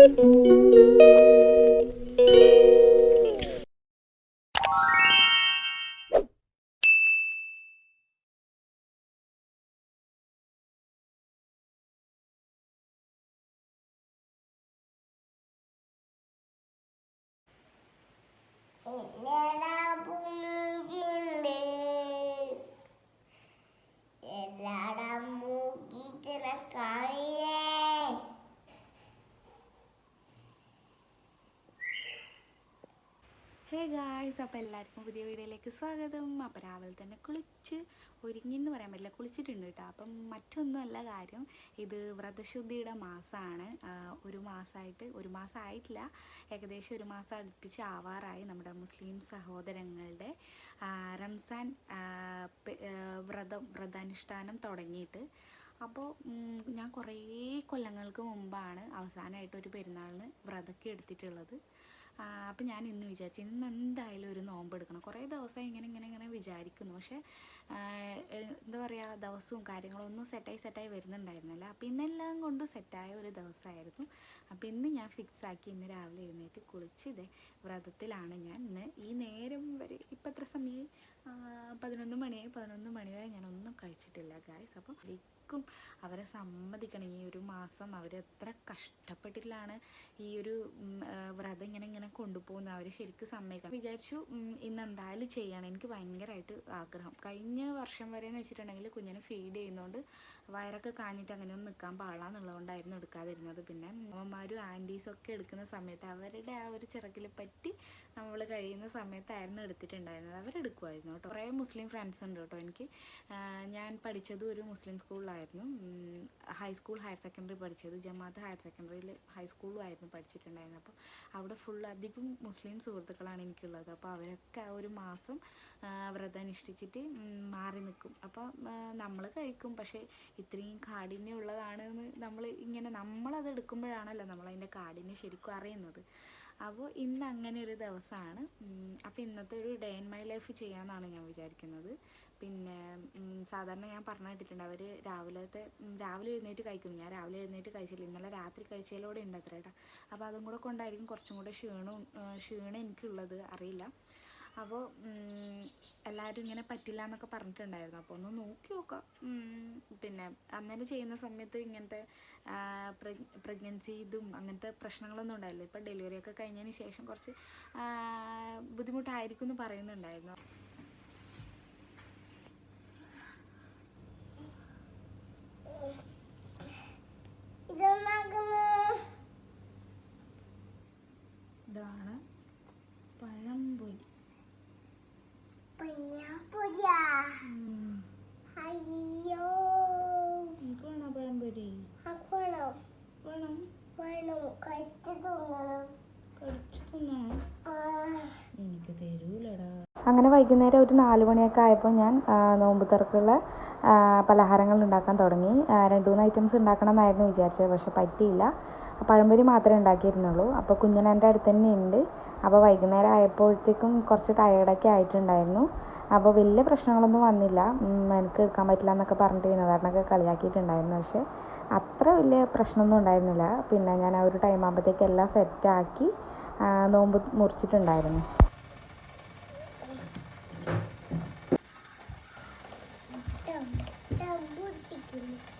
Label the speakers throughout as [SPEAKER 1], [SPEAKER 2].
[SPEAKER 1] Thank
[SPEAKER 2] you. Guys അപ്പോൾ എല്ലാവർക്കും പുതിയ വീഡിയോയിലേക്ക് സ്വാഗതം. അപ്പോൾ രാവിലെ തന്നെ കുളിച്ച് ഒരുങ്ങി എന്ന് പറയാൻ പറ്റില്ല. കുളിച്ചിട്ടുണ്ട് കേട്ടോ. അപ്പം മറ്റൊന്നുമല്ല കാര്യം ഇത് വ്രതശുദ്ധിയുടെ മാസമാണ്. ഒരു മാസമായിട്ട് ഒരു മാസം ആയിട്ടില്ല. ഏകദേശം ഒരു മാസം അടുപ്പിച്ച് ആവാറായി നമ്മുടെ മുസ്ലിം സഹോദരങ്ങളുടെ റംസാൻ വ്രതം വ്രതാനുഷ്ഠാനം തുടങ്ങിയിട്ട്. അപ്പോൾ ഞാൻ കുറേ കൊല്ലങ്ങൾക്ക് മുമ്പാണ് അവസാനമായിട്ട് ഒരു പെരുന്നാളിന് വ്രതമൊക്കെ എടുത്തിട്ടുള്ളത്. അപ്പം ഞാൻ ഇന്ന് വിചാരിച്ചു ഇന്ന് എന്തായാലും ഒരു നോമ്പ് എടുക്കണം കുറേ ദിവസമായി ഇങ്ങനെ ഇങ്ങനെ ഇങ്ങനെ വിചാരിക്കുന്നു. പക്ഷേ എന്താ പറയുക ദിവസവും കാര്യങ്ങളൊന്നും സെറ്റായി സെറ്റായി വരുന്നുണ്ടായിരുന്നില്ല. അപ്പം ഇന്നെല്ലാം കൊണ്ട് സെറ്റായ ഒരു ദിവസമായിരുന്നു. അപ്പം ഇന്ന് ഞാൻ ഫിക്സ് ആക്കി ഇന്ന് രാവിലെ എഴുന്നേറ്റ് കുളിച്ച് ഇതേ വ്രതത്തിലാണ് ഞാൻ ഇന്ന് ഈ നേരം വരെ. ഇപ്പം എത്ര സമയം? പതിനൊന്ന് മണിയായി പതിനൊന്ന് മണി വരെ ഒന്നും കഴിച്ചിട്ടില്ല ഗായ്സ് അപ്പം ശരിക്കും അവരെ സമ്മതിക്കണം. ഈ ഒരു മാസം അവർ എത്ര കഷ്ടപ്പെട്ടിട്ടാണ് ഈ ഒരു വ്രതം ഇങ്ങനെ ഇങ്ങനെ കൊണ്ടുപോകുന്നത്. അവർ ശരിക്കും സമ്മതിക്കണം. വിചാരിച്ചു ഇന്ന് എന്തായാലും ചെയ്യണം. എനിക്ക് ഭയങ്കരമായിട്ട് ആഗ്രഹം. കഴിഞ്ഞ വർഷം വരെ എന്ന് വെച്ചിട്ടുണ്ടെങ്കിൽ കുഞ്ഞിനെ ഫീഡ് ചെയ്യുന്നതുകൊണ്ട് വയറൊക്കെ കാഞ്ഞിട്ട് അങ്ങനെ ഒന്നും നിൽക്കാൻ പാടാന്നുള്ളതുകൊണ്ടായിരുന്നു എടുക്കാതിരുന്നത്. പിന്നെ അമ്മമാരും ആന്റീസും ഒക്കെ എടുക്കുന്ന സമയത്ത് അവരുടെ ആ ഒരു ചിറകിൽ പറ്റി നമ്മൾ കഴിയുന്ന സമയത്തായിരുന്നു എടുത്തിട്ടുണ്ടായിരുന്നത്. അവരെടുക്കുമായിരുന്നു കേട്ടോ. കുറേ മുസ്ലിം ഫ്രണ്ട്സ് ഉണ്ട് കേട്ടോ എനിക്ക്. ഞാൻ പഠിച്ചത് ഒരു മുസ്ലിം സ്കൂളിലായിരുന്നു ഹൈസ്കൂൾ ഹയർ സെക്കൻഡറി പഠിച്ചത്. ജമാഅത്ത് ഹയർ സെക്കൻഡറിയിൽ ഹൈസ്കൂളും ആയിരുന്നു പഠിച്ചിട്ടുണ്ടായിരുന്നത് അപ്പോൾ അവിടെ ഫുൾ അധികം മുസ്ലിം സുഹൃത്തുക്കളാണ് എനിക്കുള്ളത്. അപ്പോൾ അവരൊക്കെ ആ ഒരു മാസം വ്രതം അനുഷ്ഠിച്ചിട്ട് മാറി നിൽക്കും. അപ്പോൾ നമ്മൾ കഴിക്കും. പക്ഷേ ഇത്രയും കാഠിന്യമുള്ളതാണെന്ന് നമ്മൾ ഇങ്ങനെ നമ്മളത് എടുക്കുമ്പോഴാണല്ലോ നമ്മളതിന്റെ കാഠിന്യം ശരിക്കും അറിയുന്നത്. അപ്പോൾ ഇന്ന് അങ്ങനെ ഒരു ദിവസമാണ് അപ്പോൾ ഇന്നത്തെ ഒരു ഡേ ഇൻ മൈ ലൈഫ് ചെയ്യാമെന്നാണ് ഞാൻ വിചാരിക്കുന്നത്. പിന്നെ സാധാരണ ഞാൻ പറഞ്ഞു കേട്ടിട്ടുണ്ട് അവർ രാവിലത്തെ രാവിലെ എഴുന്നേറ്റ് കഴിക്കും. ഞാൻ രാവിലെ എഴുന്നേറ്റ് കഴിച്ചില്ല. ഇന്നലെ രാത്രി കഴിച്ചതിലൂടെ ഉണ്ട് അത്ര കേട്ടോ അപ്പോൾ അതും കൂടെ കൊണ്ടായിരിക്കും കുറച്ചും കൂടെ ക്ഷീണവും ക്ഷീണം എനിക്കുള്ളത്. അറിയില്ല. അപ്പോൾ എല്ലാവരും ഇങ്ങനെ പറ്റില്ല എന്നൊക്കെ പറഞ്ഞിട്ടുണ്ടായിരുന്നു. അപ്പോൾ ഒന്ന് നോക്കി നോക്കാം. പിന്നെ ചെയ്യുന്ന സമയത്ത് ഇങ്ങനത്തെ പ്രഗ്നൻസി ഇതും അങ്ങനത്തെ പ്രശ്നങ്ങളൊന്നും ഉണ്ടായില്ല. ഇപ്പം ഡെലിവറി ഒക്കെ കഴിഞ്ഞതിന് ശേഷം കുറച്ച് ബുദ്ധിമുട്ടായിരിക്കും എന്ന് പറയുന്നുണ്ടായിരുന്നു. ഇതാണ് പഴംപൊരി.
[SPEAKER 1] പഞ്ഞാപ്പൊടിയാ അയ്യോ.
[SPEAKER 2] എനിക്ക് വേണോ പഴംപൊരി
[SPEAKER 1] ആക്കണോ
[SPEAKER 2] വേണം.
[SPEAKER 1] വേണം കഴിച്ചു തിന്നണം
[SPEAKER 2] കഴിച്ചു തിന്നണം എനിക്ക് തരൂലടാ.
[SPEAKER 3] അങ്ങനെ വൈകുന്നേരം ഒരു നാല് മണിയൊക്കെ ആയപ്പോൾ ഞാൻ നോമ്പ് തുറക്കുള്ള പലഹാരങ്ങൾ ഉണ്ടാക്കാൻ തുടങ്ങി. രണ്ട് മൂന്ന് ഐറ്റംസ് ഉണ്ടാക്കണം എന്നായിരുന്നു വിചാരിച്ചത് പക്ഷെ പറ്റിയില്ല. പഴംപൊരി മാത്രമേ ഉണ്ടാക്കിയിരുന്നുള്ളൂ അപ്പോൾ കുഞ്ഞിന് എന്റെ അടുത്ത് തന്നെ ഉണ്ട് അപ്പോൾ വൈകുന്നേരം ആയപ്പോഴത്തേക്കും കുറച്ച് ടയേർഡൊക്കെ ആയിട്ടുണ്ടായിരുന്നു അപ്പോൾ വലിയ പ്രശ്നങ്ങളൊന്നും വന്നില്ല എനിക്ക് എടുക്കാൻ പറ്റില്ല എന്നൊക്കെ പറഞ്ഞിട്ട് വിനോദാരണൊക്കെ കളിയാക്കിയിട്ടുണ്ടായിരുന്നു പക്ഷേ അത്ര വലിയ പ്രശ്നമൊന്നും ഉണ്ടായിരുന്നില്ല പിന്നെ ഞാൻ ആ ഒരു ടൈം ആകുമ്പോഴത്തേക്ക് എല്ലാം സെറ്റാക്കി നോമ്പ് മുറിച്ചിട്ടുണ്ടായിരുന്നു
[SPEAKER 1] Thank പൊട്ടിക്കുന്നു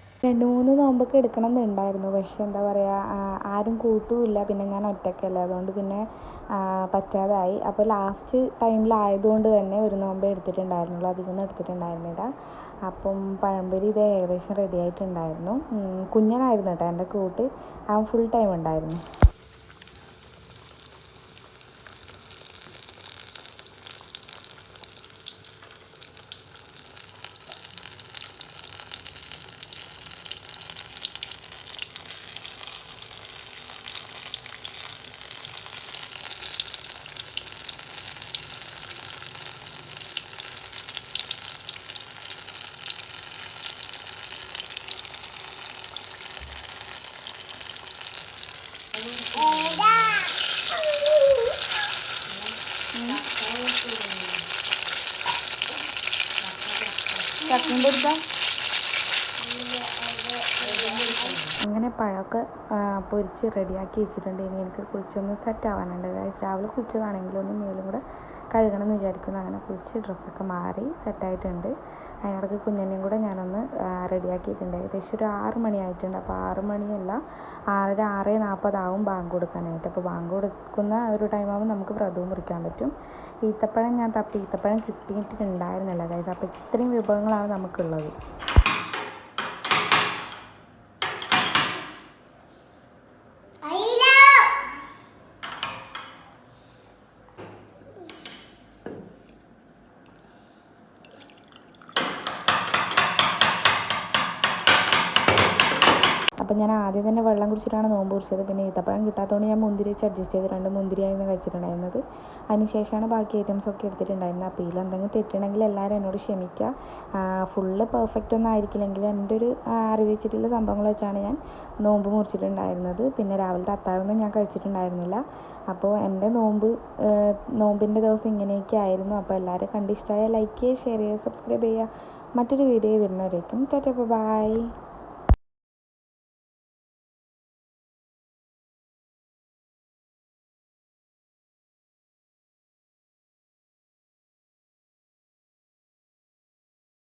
[SPEAKER 3] രണ്ട് മൂന്ന് നോമ്പൊക്കെ എടുക്കണം എന്നുണ്ടായിരുന്നു പക്ഷെ എന്താ പറയുക ആരും കൂട്ടുമില്ല. പിന്നെ ഞാൻ ഒറ്റയ്ക്കല്ലേ അതുകൊണ്ട് പിന്നെ പറ്റാതായി. അപ്പോൾ ലാസ്റ്റ് ടൈമിലായതുകൊണ്ട് തന്നെ ഒരു നോമ്പേ എടുത്തിട്ടുണ്ടായിരുന്നുള്ളൂ. അധികമൊന്നും എടുത്തിട്ടുണ്ടായിരുന്നില്ല. അപ്പം പഴംപൊരി ഇത് ഏകദേശം റെഡി ആയിട്ടുണ്ടായിരുന്നു. കുഞ്ഞനായിരുന്നു കേട്ടോ എന്റെ കൂട്ട്. അവൻ ഫുൾ ടൈം ഉണ്ടായിരുന്നു.
[SPEAKER 1] ചക്കയും
[SPEAKER 2] അങ്ങനെ പഴമൊക്കെ പൊരിച്ച് റെഡിയാക്കി വെച്ചിട്ടുണ്ട്. ഇനി എനിക്ക് കുളിച്ചൊന്ന് സെറ്റ് ആവാനുണ്ട്. അതായത് രാവിലെ കുളിച്ചതാണെങ്കിലും ഒന്ന് മേലും കൂടെ കഴുകണം എന്ന് വിചാരിക്കുന്നു. അങ്ങനെ കുളിച്ച് ഡ്രസ്സൊക്കെ മാറി സെറ്റായിട്ടുണ്ട് അതിനിടയ്ക്ക് കുഞ്ഞിനെയും കൂടെ ഞാനൊന്ന് റെഡിയാക്കിയിട്ടുണ്ട്. ഏകദേശം ഒരു ആറ് മണിയായിട്ടുണ്ട്. അപ്പോൾ ആറ് മണിയല്ല ആറര ആറ് നാൽപ്പതാവും ബാങ്ക് കൊടുക്കാനായിട്ട്. അപ്പോൾ ബാങ്ക് കൊടുക്കുന്ന ഒരു ടൈമാകുമ്പോൾ നമുക്ക് വ്രതവും മുറിക്കാൻ പറ്റും. ഈത്തപ്പഴം ഞാൻ തപ്പി ഈത്തപ്പഴം കിട്ടിയിട്ടുണ്ടായിരുന്നില്ല അതായത് അപ്പോൾ ഇത്രയും വിഭവങ്ങളാണ് നമുക്കുള്ളത്. അപ്പം ഞാൻ ആദ്യം തന്നെ വെള്ളം കുടിച്ചിട്ടാണ് നോമ്പ് കുറിച്ചത് പിന്നെ ഈത്തപ്പഴം കിട്ടാത്തതുകൊണ്ട് ഞാൻ മുന്തിരി വെച്ച് അഡ്ജസ്റ്റ് ചെയ്ത് രണ്ട് മുന്തിരിയായിരുന്നു കഴിച്ചിട്ടുണ്ടായിരുന്നത്. അതിനുശേഷമാണ് ബാക്കി ഐറ്റംസ് ഒക്കെ എടുത്തിട്ടുണ്ടായിരുന്നത്. അപ്പോൾ ഇതിൽ എന്തെങ്കിലും തെറ്റുണ്ടെങ്കിൽ എല്ലാവരും എന്നോട് ക്ഷമിക്കുക. ഫുള്ള് പെർഫെക്റ്റ് ഒന്നും ആയിരിക്കില്ലെങ്കിലും എന്റെ ഒരു അറിവിച്ചിട്ടുള്ള അറിവ് വെച്ചിട്ടുള്ള സംഭവങ്ങൾ വെച്ചാണ് ഞാൻ നോമ്പ് മുറിച്ചിട്ടുണ്ടായിരുന്നത്. പിന്നെ രാവിലത്തെ അത്താഴമൊന്നും ഞാൻ കഴിച്ചിട്ടുണ്ടായിരുന്നില്ല. അപ്പോൾ എന്റെ നോമ്പ് നോമ്പിന്റെ ദിവസം ഇങ്ങനെയൊക്കെ ആയിരുന്നു. അപ്പോൾ എല്ലാവരും കണ്ടിഷ്ടമായ ലൈക്ക് ചെയ്യുക ഷെയർ ചെയ്യുക സബ്സ്ക്രൈബ് ചെയ്യുക. മറ്റൊരു വീഡിയോ വരുന്നവരേക്കും. ടാറ്റ ബൈ